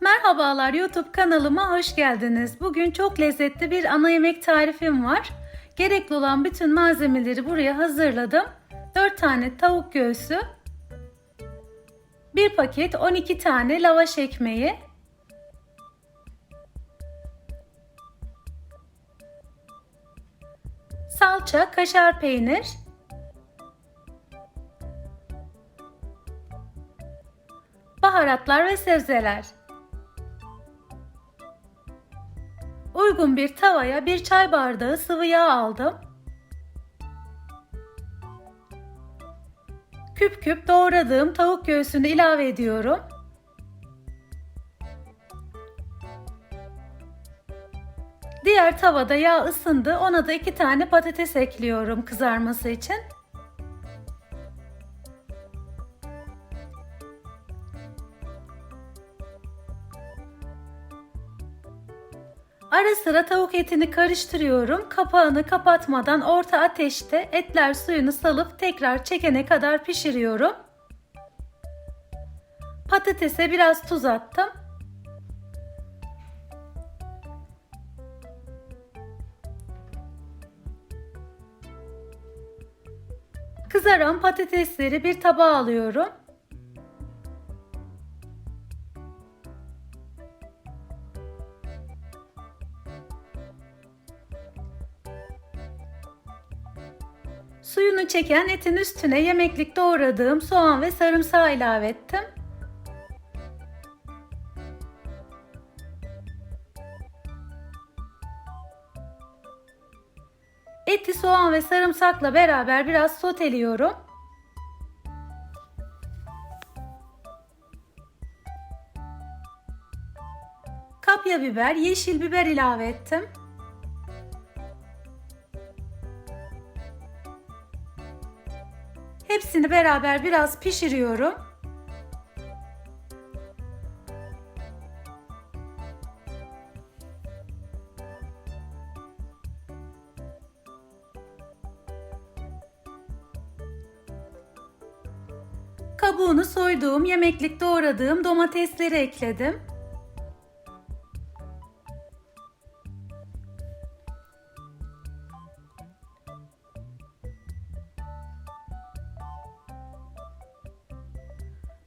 Merhabalar YouTube kanalıma hoş geldiniz. Bugün çok lezzetli bir ana yemek tarifim var. Gerekli olan bütün malzemeleri buraya hazırladım. 4 tane tavuk göğsü, 1 paket 12 tane lavaş ekmeği, salça, kaşar peynir, baharatlar ve sebzeler. Uygun bir tavaya bir çay bardağı sıvı yağ aldım. Küp küp doğradığım tavuk göğsünü ilave ediyorum. Diğer tavada yağ ısındı. Ona da iki tane patates ekliyorum kızarması için. Ara sıra tavuk etini karıştırıyorum. Kapağını kapatmadan orta ateşte etler suyunu salıp tekrar çekene kadar pişiriyorum. Patatese biraz tuz attım. Kızaran patatesleri bir tabağa alıyorum. Suyunu çeken etin üstüne yemeklik doğradığım soğan ve sarımsağı ilave ettim. Eti soğan ve sarımsakla beraber biraz soteliyorum. Kapya biber, yeşil biber ilave ettim. Hepsini beraber biraz pişiriyorum. Kabuğunu soyduğum, yemeklik doğradığım domatesleri ekledim.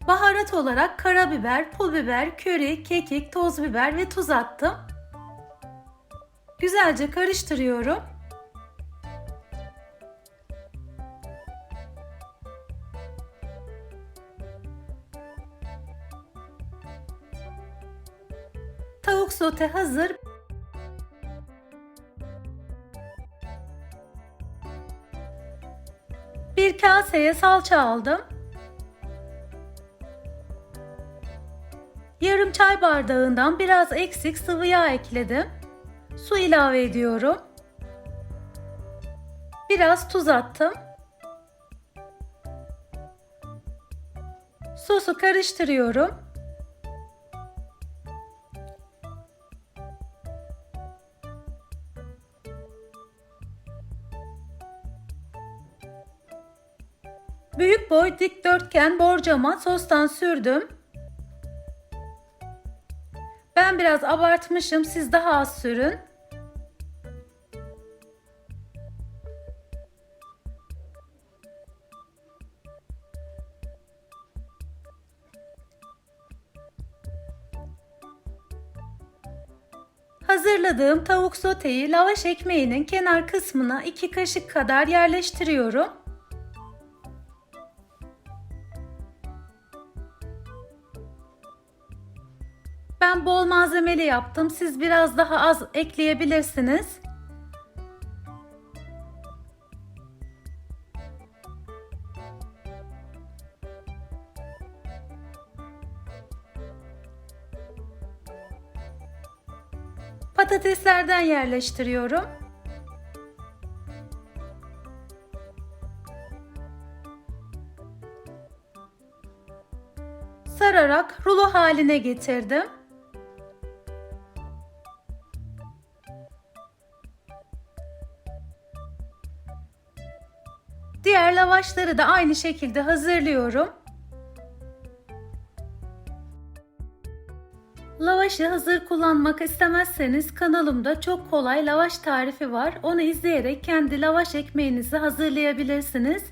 Baharat olarak karabiber, pul biber, köri, kekik, toz biber ve tuz attım. Güzelce karıştırıyorum. Tavuk sote hazır. Bir kaseye salça aldım. Çay bardağından biraz eksik sıvı yağ ekledim. Su ilave ediyorum. Biraz tuz attım. Sosu karıştırıyorum. Büyük boy dikdörtgen borcama sostan sürdüm. Biraz abartmışım. Siz daha az sürün. Hazırladığım tavuk soteyi lavaş ekmeğinin kenar kısmına 2 kaşık kadar yerleştiriyorum. Ben bol malzemeli yaptım. Siz biraz daha az ekleyebilirsiniz. Patateslerden yerleştiriyorum. Sararak rulo haline getirdim. Diğer lavaşları da aynı şekilde hazırlıyorum. Lavaşı hazır kullanmak istemezseniz kanalımda çok kolay lavaş tarifi var. Onu izleyerek kendi lavaş ekmeğinizi hazırlayabilirsiniz.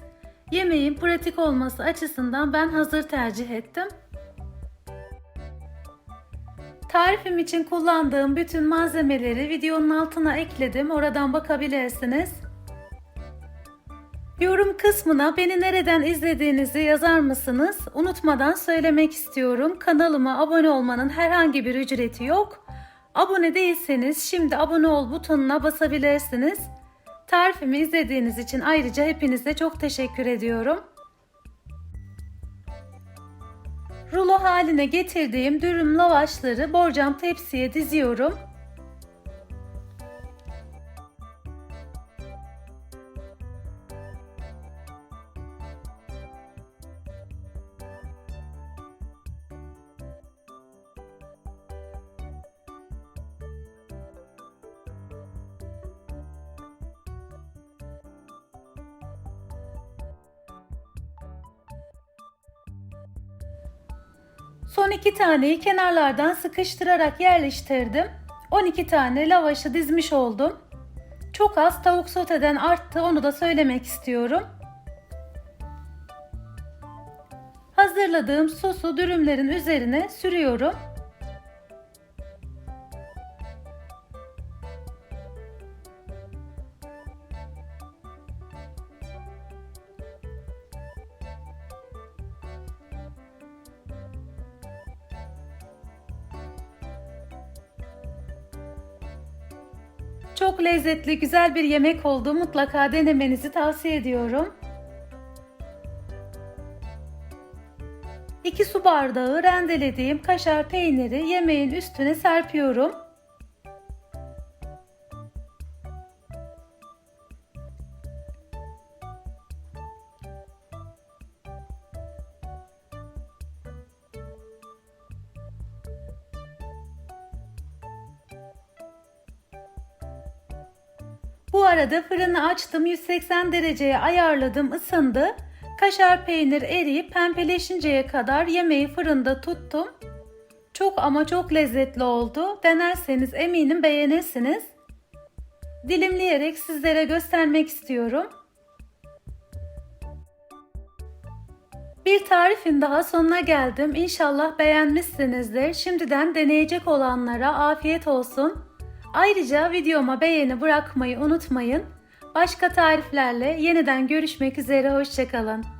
Yemeğin pratik olması açısından ben hazır tercih ettim. Tarifim için kullandığım bütün malzemeleri videonun altına ekledim. Oradan bakabilirsiniz. Yorum kısmına beni nereden izlediğinizi yazar mısınız? Unutmadan söylemek istiyorum. Kanalıma abone olmanın herhangi bir ücreti yok. Abone değilseniz şimdi abone ol butonuna basabilirsiniz. Tarifimi izlediğiniz için ayrıca hepinize çok teşekkür ediyorum. Rulo haline getirdiğim dürüm lavaşları borcam tepsiye diziyorum. Son iki taneyi kenarlardan sıkıştırarak yerleştirdim. 12 tane lavaşı dizmiş oldum. Çok az tavuk soteden arttı onu da söylemek istiyorum. Hazırladığım sosu dürümlerin üzerine sürüyorum. Çok lezzetli, güzel bir yemek oldu. Mutlaka denemenizi tavsiye ediyorum. 2 su bardağı rendelediğim kaşar peyniri yemeğin üstüne serpiyorum. Bu arada fırını açtım 180 dereceye ayarladım ısındı. Kaşar peynir eriyip pembeleşinceye kadar yemeği fırında tuttum. Çok ama çok lezzetli oldu. Denerseniz eminim beğenirsiniz. Dilimleyerek sizlere göstermek istiyorum. Bir tarifin daha sonuna geldim. İnşallah beğenmişsinizdir. Şimdiden deneyecek olanlara afiyet olsun. Ayrıca videoma beğeni bırakmayı unutmayın. Başka tariflerle yeniden görüşmek üzere. Hoşçakalın.